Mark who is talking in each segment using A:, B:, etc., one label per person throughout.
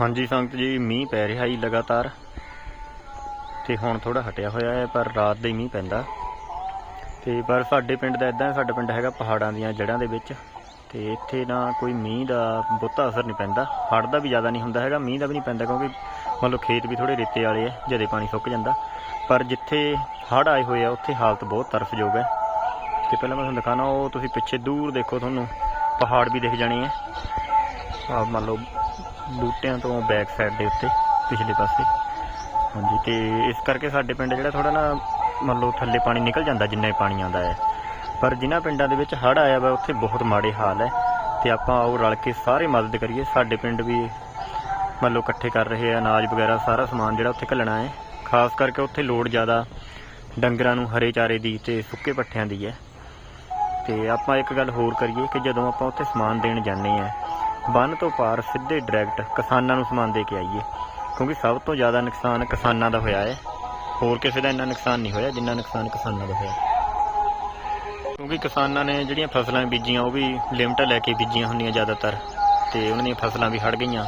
A: ਹਾਂਜੀ ਸੰਗਤ ਜੀ, ਮੀਂਹ ਪੈ ਰਿਹਾ ਜੀ ਲਗਾਤਾਰ ਤੇ ਹੁਣ ਥੋੜਾ ਹਟਿਆ ਹੋਇਆ ਹੈ, ਪਰ ਰਾਤ ਦਾ ਹੀ ਮੀਂਹ ਪੈਂਦਾ। ਤੇ ਪਰ ਸਾਡੇ ਪਿੰਡ ਦਾ ਇਦਾਂ ਸਾਡਾ ਪਿੰਡ ਹੈਗਾ ਪਹਾੜਾਂ ਦੀਆਂ ਜੜ੍ਹਾਂ ਦੇ ਵਿੱਚ ਤੇ ਇੱਥੇ ਨਾ ਕੋਈ ਮੀਂਹ ਦਾ ਬਹੁਤਾ ਅਸਰ ਨਹੀਂ ਪੈਂਦਾ। ਹੜ੍ਹ ਦਾ ਵੀ ਜ਼ਿਆਦਾ ਨਹੀਂ ਹੁੰਦਾ ਹੈਗਾ, ਮੀਂਹ ਦਾ ਵੀ ਨਹੀਂ ਪੈਂਦਾ ਕਿਉਂਕਿ ਮਤਲਬ ਖੇਤ ਵੀ ਥੋੜੇ ਰੇਤੇ ਵਾਲੇ ਆ, ਜਦੇ ਪਾਣੀ ਸੁੱਕ ਜਾਂਦਾ। ਪਰ ਜਿੱਥੇ ਹੜ੍ਹ ਆਏ ਹੋਏ ਆ, ਉੱਥੇ ਹਾਲਤ ਬਹੁਤ ਤਰਸਯੋਗ ਹੈ। ਤੇ ਪਹਿਲਾਂ ਮੈਂ ਤੁਹਾਨੂੰ ਦਿਖਾਣਾ ਉਹ ਤੁਸੀਂ ਪਿੱਛੇ ਦੂਰ ਦੇਖੋ ਤੁਹਾਨੂੰ, ਪਹਾੜ ਵੀ ਦਿਖ ਜਾਣੇ ਆ। ਆ ਮੰਨ ਲਓ ਬੂਟਿਆਂ ਤੋਂ ਬੈਕ ਸਾਈਡ ਦੇ ਉੱਤੇ, ਪਿਛਲੇ ਪਾਸੇ। ਹਾਂਜੀ, ਤੇ ਇਸ ਕਰਕੇ ਸਾਡੇ ਪਿੰਡ ਜਿਹੜਾ ਥੋੜਾ ਨਾ ਮੰਨ ਲਓ ਥੱਲੇ ਪਾਣੀ ਨਿਕਲ ਜਾਂਦਾ ਜਿੰਨਾ ਹੀ ਪਾਣੀ ਆਉਂਦਾ ਹੈ। ਪਰ ਜਿਨ੍ਹਾਂ ਪਿੰਡਾਂ ਦੇ ਵਿੱਚ ਹੜ੍ਹ ਆਇਆ ਵਾ, ਉੱਥੇ ਬਹੁਤ ਮਾੜੇ ਹਾਲ ਹੈ। ਤੇ ਆਪਾਂ ਉਹ ਰਲ ਕੇ ਸਾਰੇ ਮਦਦ ਕਰੀਏ। ਸਾਡੇ ਪਿੰਡ ਵੀ ਮੰਨ ਲਓ ਇਕੱਠੇ ਕਰ ਰਹੇ ਆ, ਅਨਾਜ ਵਗੈਰਾ, ਸਾਰਾ ਸਮਾਨ ਜਿਹੜਾ ਉੱਥੇ ਘੱਲਣਾ ਹੈ। ਖਾਸ ਕਰਕੇ ਉੱਥੇ ਲੋੜ ਜ਼ਿਆਦਾ ਡੰਗਰਾਂ ਨੂੰ ਹਰੇ ਚਾਰੇ ਦੀ ਤੇ ਸੁੱਕੇ ਪੱਠਿਆਂ ਦੀ ਹੈ। ਤੇ ਆਪਾਂ ਇੱਕ ਗੱਲ ਹੋਰ ਕਰੀਏ ਕਿ ਜਦੋਂ ਆਪਾਂ ਉੱਥੇ ਸਮਾਨ ਦੇਣ ਜਾਂਦੇ ਆ ਬੰਨ ਤੋਂ ਪਾਰ ਸਿੱਧੇ ਡਾਇਰੈਕਟ ਕਿਸਾਨਾਂ ਨੂੰ ਸਮਾਨ ਦੇ ਕੇ ਆਈਏ, ਕਿਉਂਕਿ ਸਭ ਤੋਂ ਜ਼ਿਆਦਾ ਨੁਕਸਾਨ ਕਿਸਾਨਾਂ ਦਾ ਹੋਇਆ ਹੈ। ਹੋਰ ਕਿਸੇ ਦਾ ਇੰਨਾ ਨੁਕਸਾਨ ਨਹੀਂ ਹੋਇਆ, ਜਿੰਨਾ ਨੁਕਸਾਨ ਕਿਸਾਨਾਂ ਦਾ ਹੋਇਆ। ਕਿਉਂਕਿ ਕਿਸਾਨਾਂ ਨੇ ਜਿਹੜੀਆਂ ਫਸਲਾਂ ਬੀਜੀਆਂ, ਉਹ ਵੀ ਲਿਮਟ ਲੈ ਕੇ ਬੀਜੀਆਂ ਹੁੰਦੀਆਂ ਜ਼ਿਆਦਾਤਰ, ਤੇ ਉਹਨਾਂ ਦੀਆਂ ਫਸਲਾਂ ਵੀ ਹੜ ਗਈਆਂ।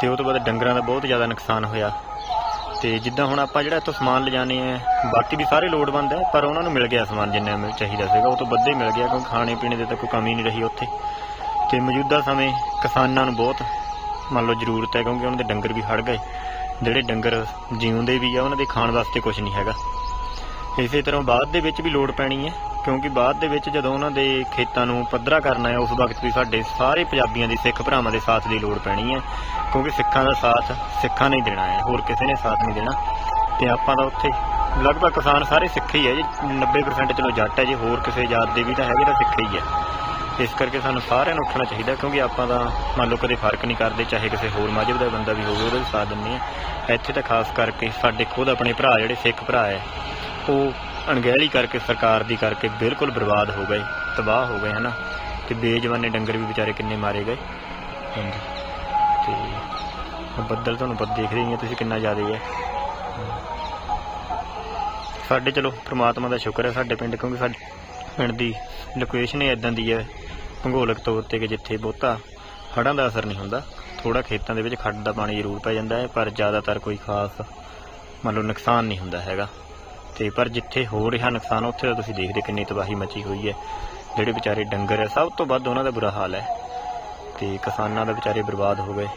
A: ਤੇ ਉਹ ਤੋਂ ਬਾਅਦ ਡੰਗਰਾਂ ਦਾ ਬਹੁਤ ਜ਼ਿਆਦਾ ਨੁਕਸਾਨ ਹੋਇਆ। ਤੇ ਜਿੱਦਾਂ ਹੁਣ ਆਪਾਂ ਜਿਹੜਾ ਇੱਥੋਂ ਸਮਾਨ ਲਿਜਾਣੇ ਆ, ਬਾਕੀ ਵੀ ਸਾਰੇ ਲੋੜਵੰਦ ਹੈ ਪਰ ਉਹਨਾਂ ਨੂੰ ਮਿਲ ਗਿਆ ਸਮਾਨ ਜਿੰਨਾ ਚਾਹੀਦਾ ਸੀਗਾ, ਉਹ ਤੋਂ ਵੱਧ ਹੀ ਮਿਲ ਗਿਆ, ਕਿਉਂਕਿ ਖਾਣੇ ਪੀਣੇ ਦੀ ਤਾਂ ਕੋਈ ਕਮੀ ਨਹੀਂ ਰਹੀ ਉੱਥੇ। ਤੇ ਮੌਜੂਦਾ ਸਮੇਂ ਕਿਸਾਨਾਂ ਨੂੰ ਬਹੁਤ ਮੰਨ ਲਓ ਜ਼ਰੂਰਤ ਹੈ ਕਿਉਂਕਿ ਉਹਨਾਂ ਦੇ ਡੰਗਰ ਵੀ ਹੜ ਗਏ। ਜਿਹੜੇ ਡੰਗਰ ਜਿਉਂਦੇ ਵੀ ਆ, ਉਹਨਾਂ ਦੇ ਖਾਣ ਵਾਸਤੇ ਕੁਝ ਨਹੀਂ ਹੈਗਾ। ਇਸੇ ਤਰ੍ਹਾਂ ਬਾਅਦ ਦੇ ਵਿੱਚ ਵੀ ਲੋੜ ਪੈਣੀ ਹੈ, ਕਿਉਂਕਿ ਬਾਅਦ ਦੇ ਵਿੱਚ ਜਦੋਂ ਉਹਨਾਂ ਦੇ ਖੇਤਾਂ ਨੂੰ ਪੱਧਰਾ ਕਰਨਾ ਹੈ, ਉਸ ਵਕਤ ਵੀ ਸਾਡੇ ਸਾਰੇ ਪੰਜਾਬੀਆਂ ਦੇ ਸਿੱਖ ਭਰਾਵਾਂ ਦੇ ਸਾਥ ਦੀ ਲੋੜ ਪੈਣੀ ਹੈ। ਕਿਉਂਕਿ ਸਿੱਖਾਂ ਦਾ ਸਾਥ ਸਿੱਖਾਂ ਨੇ ਦੇਣਾ ਹੈ, ਹੋਰ ਕਿਸੇ ਨੇ ਸਾਥ ਨਹੀਂ ਦੇਣਾ। ਤੇ ਆਪਾਂ ਤਾਂ ਉੱਥੇ ਲਗਭਗ ਕਿਸਾਨ ਸਾਰੇ ਸਿੱਖ ਹੀ ਹੈ, ਜੀ 90% ਚਲੋ ਜੱਟ ਹੈ, ਜੇ ਹੋਰ ਕਿਸੇ ਜਾਤ ਦੇ ਵੀ ਤਾਂ ਹੈਗੇ ਤਾਂ ਸਿੱਖ ਹੀ ਹੈ। ਇਸ ਕਰਕੇ ਸਾਨੂੰ ਸਾਰਿਆਂ ਨੂੰ ਉੱਠਣਾ ਚਾਹੀਦਾ, ਕਿਉਂਕਿ ਆਪਾਂ ਤਾਂ ਮੰਨ ਲਓ ਕਦੇ ਫ਼ਰਕ ਨਹੀਂ ਕਰਦੇ, ਚਾਹੇ ਕਿਸੇ ਹੋਰ ਮਜ਼ਹਬ ਦਾ ਬੰਦਾ ਵੀ ਹੋਵੇ, ਉਹਦਾ ਵੀ ਸਾਥ ਦਿੰਦੇ ਆ ਇੱਥੇ ਤਾਂ ਖਾਸ ਕਰਕੇ ਸਾਡੇ ਖੁਦ ਆਪਣੇ ਭਰਾ ਜਿਹੜੇ ਸਿੱਖ ਭਰਾ ਹੈ, ਉਹ ਅਣਗਹਿਲੀ ਕਰਕੇ, ਸਰਕਾਰ ਦੀ ਕਰਕੇ ਬਿਲਕੁਲ ਬਰਬਾਦ ਹੋ ਗਏ, ਤਬਾਹ ਹੋ ਗਏ, ਹਨਾ। ਤੇ ਬੇਜਵਾਨੇ ਡੰਗਰ ਵੀ ਵਿਚਾਰੇ ਕਿੰਨੇ ਮਾਰੇ ਗਏ। ਹਾਂਜੀ। ਤੇ ਬੱਦਲ ਤੁਹਾਨੂੰ ਪਤਾ ਦੇਖ ਰਹੇ ਹੀ ਤੁਸੀਂ ਕਿੰਨਾ ਜ਼ਿਆਦਾ ਹੈ। ਸਾਡੇ ਚਲੋ ਪ੍ਰਮਾਤਮਾ ਦਾ ਸ਼ੁਕਰ ਹੈ ਸਾਡੇ ਪਿੰਡ, ਕਿਉਂਕਿ ਸਾਡੇ ਪਿੰਡ ਦੀ ਲੋਕੇਸ਼ਨ ਹੀ ਇਦਾਂ ਦੀ ਹੈ, ਭੂਗੋਲਿਕ ਤੌਰ ਤੇ ਕਿ ਜਿੱਥੇ ਬਹੁਤਾ ਹੜ੍ਹਾਂ ਦਾ ਅਸਰ ਨਹੀਂ ਹੁੰਦਾ ਥੋੜਾ ਖੇਤਾਂ ਦੇ ਵਿੱਚ ਖੱਡ ਦਾ ਪਾਣੀ ਜ਼ਰੂਰ ਪੈ ਜਾਂਦਾ ਹੈ, ਪਰ ਜ਼ਿਆਦਾਤਰ ਕੋਈ ਖਾਸ ਮੰਨ ਲਓ ਨੁਕਸਾਨ ਨਹੀਂ ਹੁੰਦਾ ਹੈਗਾ। ਤੇ ਪਰ ਜਿੱਥੇ ਹੋ ਰਿਹਾ ਨੁਕਸਾਨ, ਉੱਥੇ ਤਾਂ ਤੁਸੀਂ ਦੇਖਦੇ ਕਿੰਨੀ ਤਬਾਹੀ ਮਚੀ ਹੋਈ ਹੈ। ਜਿਹੜੇ ਵਿਚਾਰੇ ਡੰਗਰ ਹੈ, ਸਭ ਤੋਂ ਵੱਧ ਉਹਨਾਂ ਦਾ ਬੁਰਾ ਹਾਲ ਹੈ। ਤੇ ਕਿਸਾਨਾਂ ਦਾ ਵਿਚਾਰੇ ਬਰਬਾਦ ਹੋ ਗਏ।